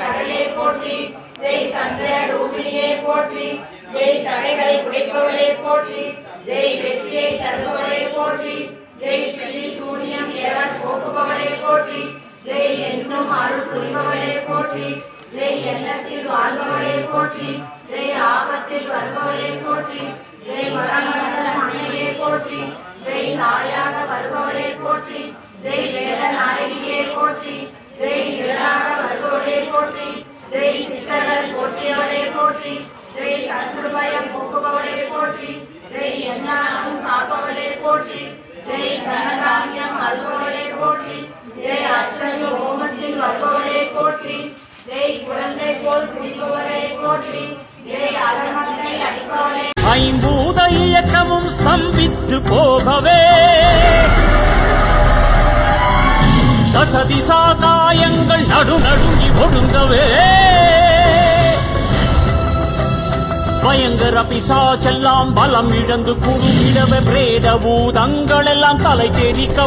கடலே போற்றி ஜெய் சந்திர ரூபிணியை போற்றி ஜெய் தடைகளை உடைப்பவரே புரிபவளே போற்றி ஜெய் எண்ணத்தில் வாழ்பவளே போற்றி ஜெய் ஆபத்தில் வருபவளே போற்றி ஜெய் வளமலர மணியே போற்றி ஜெய் தாயாக வருபவளே போற்றி ஜெய் வேத நாயகியே போற்றி ஜெய் ஏழாக வருபவளே போற்றி ஜெய் சித்தர்கள் போற்றியவளே போற்றி ஜெய் சத்ருபயம் போக்குபவளே போற்றி ஜெய் எஞ்ஞானமும் காப்பவளே போற்றி ஹோமத்தில் போற்றி ஜெய் குழந்தை போல் சிரிப்பவளே போற்றி ஜெய் அகமத்தை அடிப்பவளே ஐம்பூத இயக்கமும் ஸ்தம்பித்து போகவே. தசதிசா காயங்கள் நடு நடுங்கி ஒடுங்கவே. பயங்கர பிசாச்செல்லாம் பலம் இழந்து குறுமிடவே பிரேத பூதங்கள் எல்லாம் தலை தெரிக்க